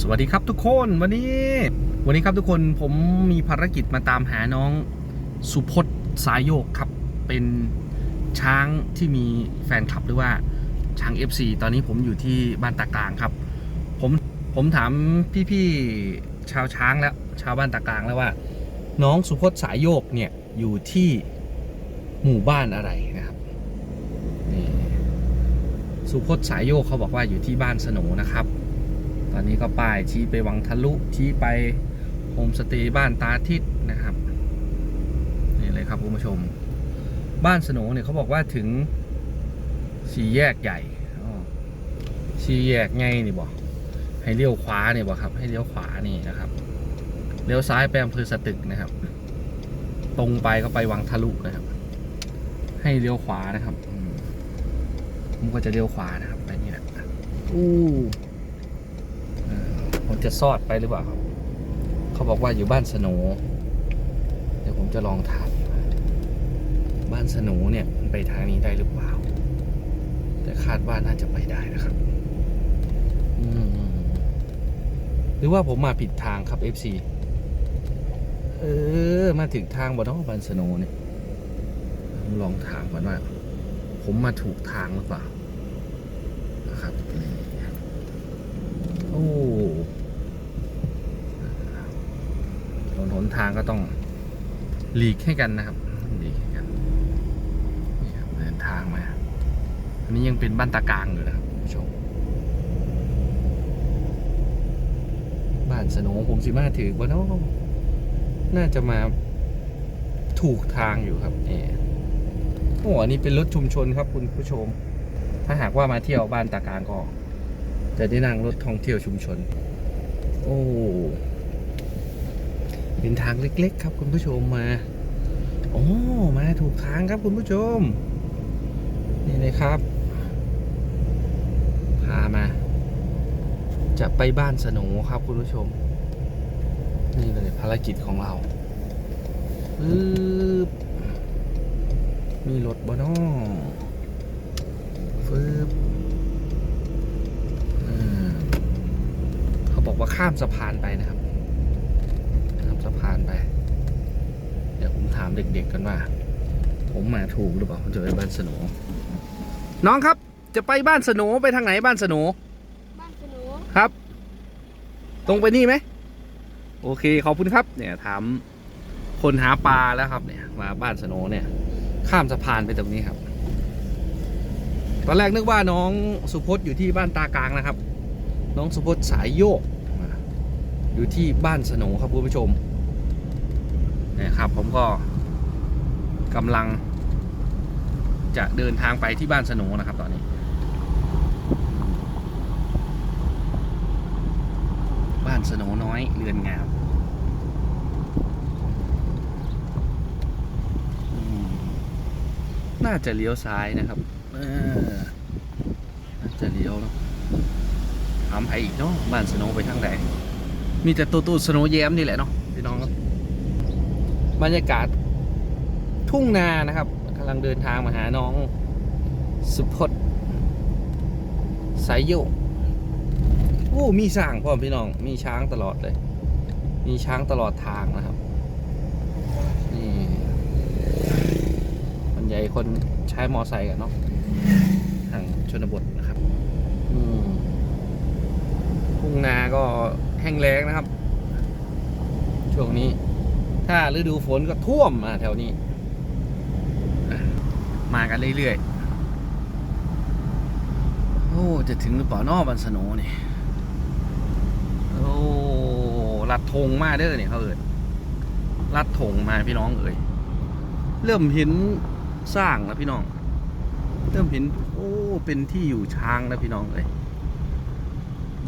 สวัสดีครับทุกคนวันนี้ วันนี้ครับทุกคนผมมีภารกิจมาตามหาน้องสุพจน์สายโยกครับ เป็นช้างที่มีแฟนคลับหรือว่าช้าง FC ตอนนี้ผมอยู่ที่บ้านตากลางครับ ผมผมถามพี่ๆชาวช้างแล้วชาวบ้านตากลางแล้วว่า น้องสุพจน์สายโยกเนี่ยอยู่ที่หมู่บ้านอะไรนะครับนี่สุพจน์สายโยกเขาบอกว่าอยู่ที่บ้านสโหนนะครับ ตอนนี้ก็ป้ายชี้ไปวังทะลุชี้ไปโฮมสเตย์บ้านตาทิศนะครับนี่เลยครับคุณผู้ชม บ้านสโหนเนี่ยเขาบอกว่าถึงสี่แยกใหญ่สี่แยกไงนี่บอกให้เลี้ยวขวาเนี่ยบอกครับ ให้เลี้ยวขวานี่นะครับเลี้ยวซ้ายไปอำเภอสตึกนะครับ ตรงไปก็ไปวังทะลุนะครับ ให้เลี้ยวขวานะครับผมก็จะเลี้ยวขวานะครับไปนี่แหละอู้ ผมจะซอดไปหรือเปล่าครับ เขาบอกว่าอยู่บ้านสโหนเดี๋ยวผมจะลองถามบ้านสโหนเนี่ยมันไปทางนี้ได้หรือเปล่า แต่คาดว่าน่าจะไปได้นะครับหรือว่าผมมาผิดทางครับ FC เออ มาถึงทางบ่เน้องบ้านสโนเนี่ยลองถามก่อนว่า ผมมาถูกทางหรือเปล่านะครับโอ้ถ นนหนทางก็ต้องหลีกให้กันนะครับหลีกให้กันนี่ครับเดินทางมาอันนี้ยังเป็นบ้านตากลางอยู่นะครับคุณผู้ชมบ้านสโหนผมสิมาถือว่าน้องน่าจะมาถูกทางอยู่ครับนี่โอ้อันนี้เป็นรถชุมชนครับคุณผู้ชม ถ้าหากว่ามาเที่ยวบ้านตากลางก็จะได้นั่งรถท่องเที่ยวชุมชน โอ้ เป็นทางเล็ก ๆ ครับคุณผู้ชมมาโอ้มาถูกทางครับคุณผู้ชม นี่เลยครับ พามา จะไปบ้านสโหนครับคุณผู้ชม นี่เลยภารกิจของเราปึ๊บมีรถบ่นอฟึบเขาบอกว่าข้ามสะพานไปนะครับามสะพานไป เดี๋ยวผมถามเด็กๆกันว่า ผมมาถูกหรือเปล่าผมจะไปบ้านสโหนน้องครับจะไปบ้านสโหนไปทางไหนบ้านสโหนบ้านสนุครับ ตรงไปนี่ไหมโอเคขอบคุณครับเนี่ยถามคนหาปลาแล้วครับเนี่ยมาบ้านสโหนเนี่ย ข้ามสะพานไปตรงนี้ครับ ตอนแรกนึกว่าน้องสุพจน์อยู่ที่บ้านตากลางนะครับ น้องสุพจน์สายโยกอ่าอยู่ที่บ้านสโหนครับคุณผู้ชม เนี่ยครับผมก็กำลัง จะเดินทางไปที่บ้านสโหนะครับ ตอนนี้ บ้านสโหนน้อยเรือนงามน่าจะเลี้ยวซ้ายนะครับน่าจะเลี้ยวเนาะถามใครอีกเนาะบ้านสโหนไปทางไหนมีแต่ตัวตูสโหนแย้มนี่แหละเนาะพี่น้องครับ บรรยากาศทุ่งนานะครับกำลังเดินทางมาหาน้องสุพจน์สายโยกโอ้มีช้างพ่อพี่น้อง มีช้างตลอดเลย มีช้างตลอดทางนะครับนี่คนใหญ่คนใช้มอไซค์กันเนาะทางชนบทนะครับทุ่งนาก็แห้งแล้งนะครับ ช่วงนี้ ถ้าฤดูฝนก็ท่วมมาแถวนี้ มากันเรื่อยๆ โอ้ จะถึงหรือเปล่านอบันสโนนี่ โอ้ลัดธงมาเด้อเนี่ยเขาเอิดลัดธงมาพี่น้องเอ่ยเริ่มเห็นสร้างแล้วพี่น้อง เริ่มเห็น โอ้ เป็นที่อยู่ช้างแล้วพี่น้องเอ่ย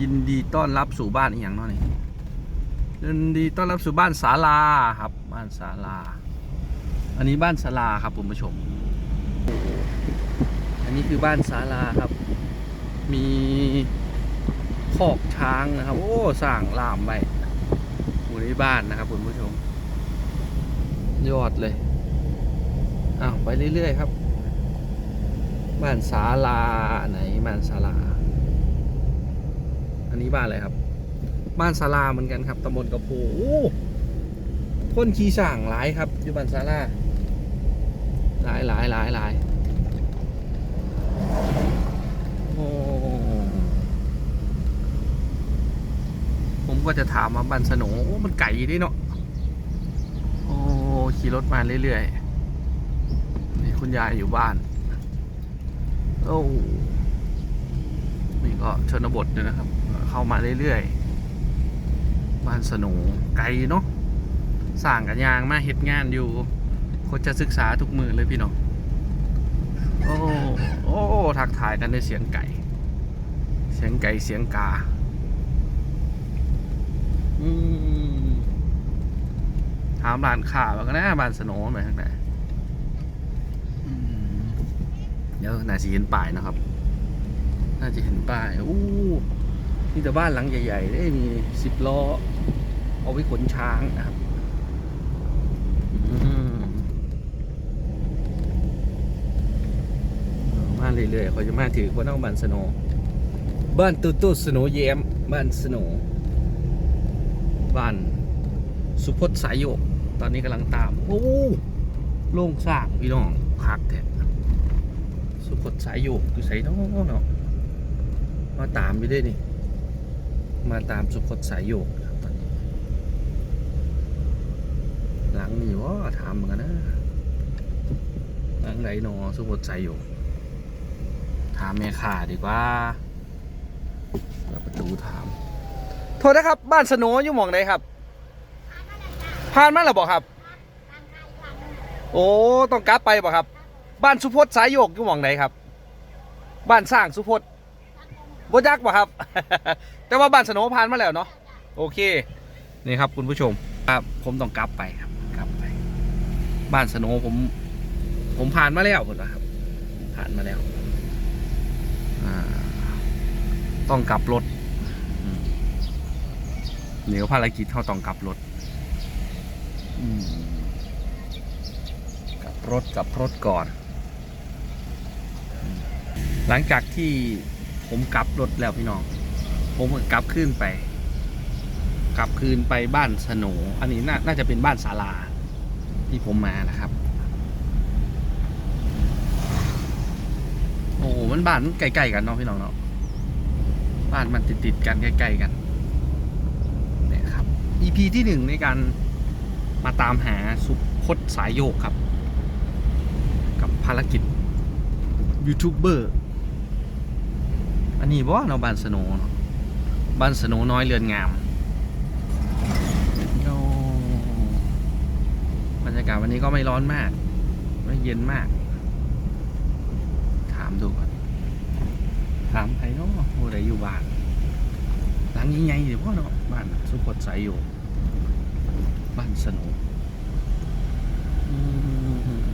ยินดีต้อนรับสู่บ้านอีกอย่างน้อยนี่ ยินดีต้อนรับสู่บ้านศาลาครับ บ้านศาลา อันนี้บ้านศาลาครับคุณผู้ชม อันนี้คือบ้านศาลาครับ มีคอกช้างนะครับ โอ้สร้างล่ามไว้หมู่ในบ้านนะครับคุณผู้ชม ยอดเลยอ้าวไปเรื่อยๆครับ บ้านศาลาไหนบ้านศาลา อันนี้บ้านอะไรครับ บ้านศาลาเหมือนกันครับตำบลกระโพโอ้คนขี่ช่างหลายครับ อยู่บ้านศาลาหลายหลายหลายหลายผมก็จะถามมาบ้านสโหนโอ้มันไก่ดิเนาะโอ้ขี่รถมาเรื่อยๆนี่คุณยายอยู่บ้านโอ้นี่ก็ชนบทเลยนะครับ เข้ามาเรื่อยๆ บ้านสนูไกลเนาะสร้างกันยางมาเฮ็ดงานอยู่คนจะศึกษาทุกมือเลยพี่น้องโอ้โอ้ทักทายกันด้วยเสียงไก่ เสียงไก่เสียงกาถามร้านค้าว่าก็นะบ้านสโนไปทางไหนเดี๋ยวน่าจะเห็นป้ายนะครับ น่าจะเห็นป้ายอู้นี่แต่บ้านหลังใหญ่ๆได้มีสิบล้อ เอาไว้ขนช้างนะครับมาเรื่อยๆเขาจะมาถือว่าน้องบ้านสโนบ้านตุ๊ตุ๊สโนแยมบ้านสโนบ้านสุพจน์สายโยก ตอนนี้กำลังตาม โอ้โล่งสร้างพี่น้องคักแท้สุพจน์สายโยกอยู่ใส่น้องเนาะมาตามไปได้นี่ มาตามสุพจน์สายโยกครับตอนนี้ หลังนี่ว่าถามเหมือนกันนะหลังไหนหนอสุพจน์สายโยกถามแม่ข่าดีกว่าเปิดประตูถาม โทษนะครับ บ้านสโนอยู่หมองไหนครับ ผ่านมาแล้วบอกครับ โอ้ ต้องกลับไปบอกครับ บ้านสุพจน์สายโยกอยู่หมองไหนครับ บ้านสร้างสุพจน์บ่ยักบ่ครับ แต่ว่าบ้านสโนผ่านมาแล้วเนาะ โอเค นี่ครับคุณผู้ชมครับผมต้องกลับไปครับกลับไป บ้านสโนผม ผมผ่านมาแล้วคุณครับ ผ่านมาแล้วต้องกลับรถเดี๋ยวภารกิจเขาต้องกลับรถกลับรถกลับรถก่อน หลังจากที่ผมกลับรถแล้วพี่น้อง ผมก็กลับขึ้นไป กลับคืนไปบ้านสโหนอันนี้นน่าจะเป็นบ้านศาลา ที่ผมมานะครับ โอ้โหมันบ้านใกล้ๆกันเนาะพี่น้องเนาะบ้านมันติดๆกันใกล้ๆกันเนี่ยครับ EP ที่หนึ่งในการมาตามหาสุพจน์สายโยกครับ กับภารกิจยูทูบเบอร์อันนี้บ่เนาะบ้านสโนเนาะบ้านสโนน้อยเรือนงามโอ้บ รยากาศวันนี้ก็ไม่ร้อนมาก ไม่เย็นมาก ถามดูก่อน ถามใครเนาะโอ้ไดอยู่บ้าน หลังใหญ่ๆเดี๋ยวพ่อเนาะบ้านสุพจน์สายอยู่ บ้านสนอืม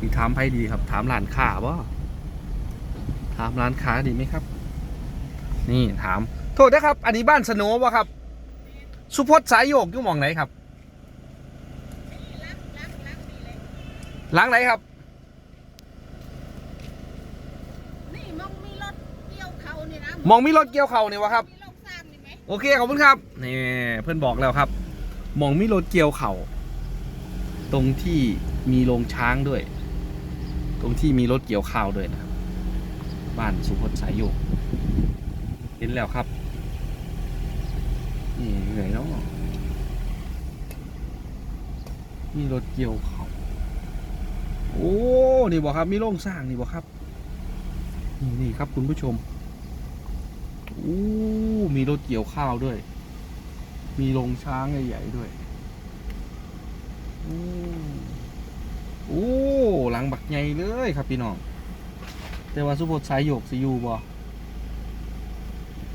นี่ถามใครดีครับ ถามร้านค้าบ่ถามร้านค้าดีไหมครับ นี่ถาม โทษนะครับ อันนี้บ้านสโนวะครับ สุพจน์สายโยกอยู่หมองไหนครับ หลังไหนครับ นี่มองมีรถเกี่ยวเขานี่นะมองมีรถเกี่ยวเข่านี่วะครับ มีรถสร้างนี่ไหมโอเคขอบคุณครับนี่เพื่อนบอกแล้วครับ มองมีรถเกี่ยวเข่าตรงที่มีโรงช้างด้วย ตรงที่มีรถเกี่ยวข้าวด้วยนะครับ บ้านสุพจน์สายโยกเห็นแล้วครับนี่เหนื่อยเนาะมีรถเกี่ยวเขาว โอ้ นี่บอกครับ มีโรงสร้างนี่บอกครับ นี่นี่ครับคุณผู้ชมโอ้มีรถเกี่ยวข้าวด้วย มีโรงช้างใหญ่ๆด้วยโอ้โอ้หลังบักใหญ่เลยครับพี่น้อง แต่ว่าสุโขทัยโยกสิอยู่บ่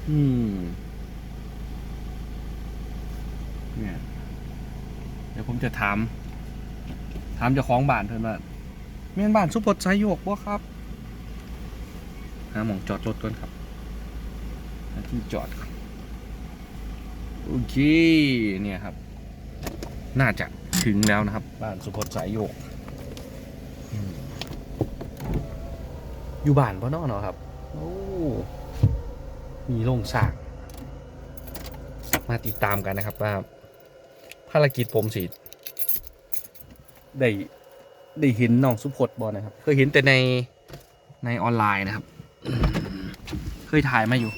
อืมเนี่ยเดี๋ยวผมจะถาม ถามเจ้าของบ้านเพิ่นว่า แม่นบ้านสุโขทัยโยกบ่ครับหาหมองจอดรถก่อนครับหาที่จอดก่อนโอเคเนี่ยครับ น่าจะถึงแล้วนะครับ บ้านสุโขทัยโยก อยู่บ้านพ่อนอเนาะครับ โอ้มีโรงสร้างมาติดตามกันนะครับว่าภารกิจผมสิได้ ได้เห็นน้องสุพจน์บอนะครับ เคยเห็นแต่ในในออนไลน์นะครับ เคยถ่ายมาอยู่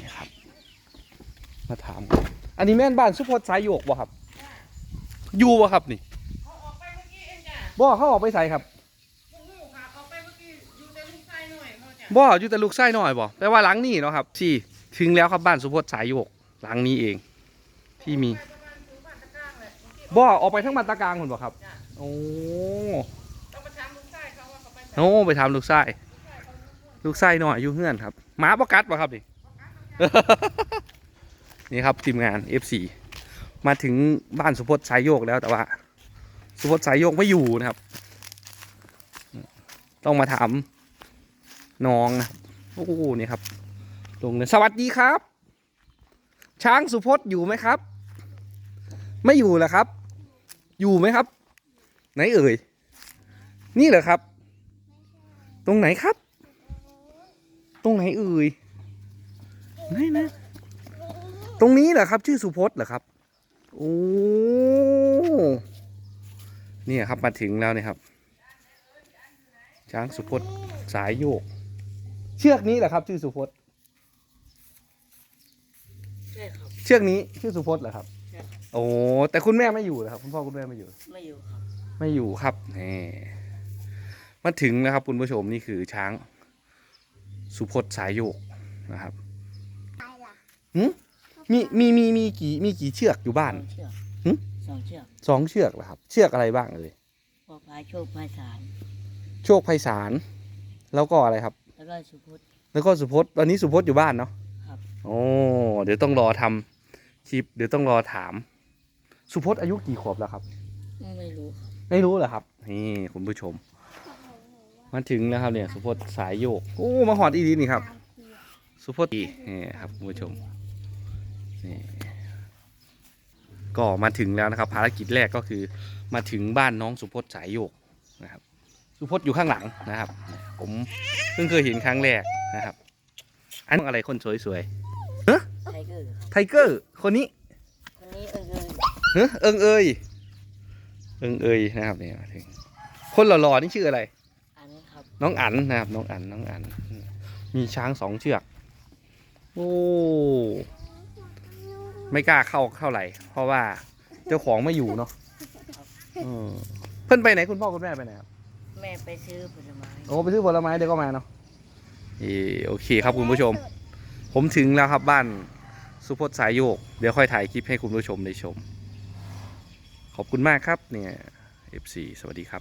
นี่ครับ มาถามกันอันนี้แม่นบ้านสุพจน์สายโยกบ่ครับ อยู่บ่ครับนี่เขาออกไปเมื่อกี้เองจ้ะบ่เขาออกไปใส่ครับมึงลูกค่ะออกไปเมื่อกี้อยู่แต่ลูกชายหน่อยเขาจ้ะบ่อยู่แต่ลูกไส้หน่อยบ่แปลว่าหลังนี้เนาะครับที่ถึงแล้วครับบ้านสุพจน์สายโยกหลังนี้เอง ที่มีไปประมาณถึงบ้านตะกร้างแหละเมื่อกี้บ่ออกไปทั้งบ้านตะกลางคนบ่ครับจ้ะ โอ้ต้องไปถามลูกชายเขาว่าเขาไปไหนโอ้ไปทำลูกไส้ลูกไส้หน่อยอยู่เฮือนครับหมาประกัดบ่ครับนี่ นี่ครับทีมงาน F4 มาถึงบ้านสุพจน์สายโยกแล้วแต่ว่า สุพจน์สายโยกไม่อยู่นะครับ ต้องมาถามน้องนะโอ้โหนี่ครับลงเลยสวัสดีครับ ช้างสุพจน์อยู่ไหมครับ ไม่อยู่เหรอครับ อยู่ไหมครับ ไหนเอ่ย นี่เหรอครับ ตรงไหนครับ ตรงไหนเอ่ยไหนนะ ตรงนี้เหรอครับ ชื่อสุพจน์เหรอครับ โอ้เนี่ยครับมาถึงแล้วเนี่ยครับ ช้างสุพจน์สายโยก เชือกนี้เหรอครับ ชื่อสุพจน์ใช่ครับเชือกนี้ชื่อสุพจน์เหรอครับใช่ครับ โอ้แต่คุณแม่ไม่อยู่เหรอครับ คุณพ่อคุณแม่ไม่อยู่ ไม่อยู่ครับ ไม่อยู่ครับนี่มาถึงนะครับคุณผู้ชมนี่คือช้าง สุพจน์สายโยกนะครับหึมีมีมีมีกี่มีกี่เชือกอยู่บ้านสองเชือกหึสองเชือกสองเชือกเหรอครับ เชือกอะไรบ้างเอ่ยพวกพายโชคพายสารโชคไพศาลแล้วก็อะไรครับ แล้วก็สุพุทธแล้วก็สุพจน์ตอนนี้สุพจน์อยู่บ้านเนาะครับโอ้เดี๋ยวต้องรอทำคลิป เดี๋ยวต้องรอถาม สุพจน์อายุกี่ขวบแล้วครับ ไม่รู้ครับ ไม่รู้เหรอครับ นี่คุณผู้ชม มาถึงแล้วครับเนี่ย สุพจน์สายโยกโอ้มาหอดอีดีนี่ครับ สุพจน์อีนี่ครับคุณผู้ชมนี่ก็มาถึงแล้วนะครับ ภารกิจแรกก็คือมาถึงบ้านน้องสุพจน์สายโยกนะครับ สุพจน์อยู่ข้างหลังนะครับ ผมเพิ่งเคยเห็นครั้งแรกนะครับ อันอะไรคนสวยไทเกอร์ครับๆไทเกอร์คนนี้คนนี้เอิงเอิงเฮ้ยเอิงเอย เอิงเอยนะครับเนี่ยมาถึงคนหล่อๆนี่ชื่ออะไร อันนี้ครับ น้องอั๋นนะครับ น้องอั๋นน้องอั๋นมีช้างสองเชือก โอ้ไม่กล้าเข้าเท่าไหร่ เพราะว่าเจ้าของไม่อยู่เนาะเออเพื่อนไปไหนคุณพ่อคุณแม่ไปไหนครับ แม่ไปซื้อผลไม้โอ้ไปซื้อผลไม้เดี๋ยวก็มาเนาะเออโอเคครับคุณผู้ชม ผมถึงแล้วครับบ้านสุพจน์สายโยก เดี๋ยวค่อยถ่ายคลิปให้คุณผู้ชมได้ชม ขอบคุณมากครับเนี่ย FC สวัสดีครับ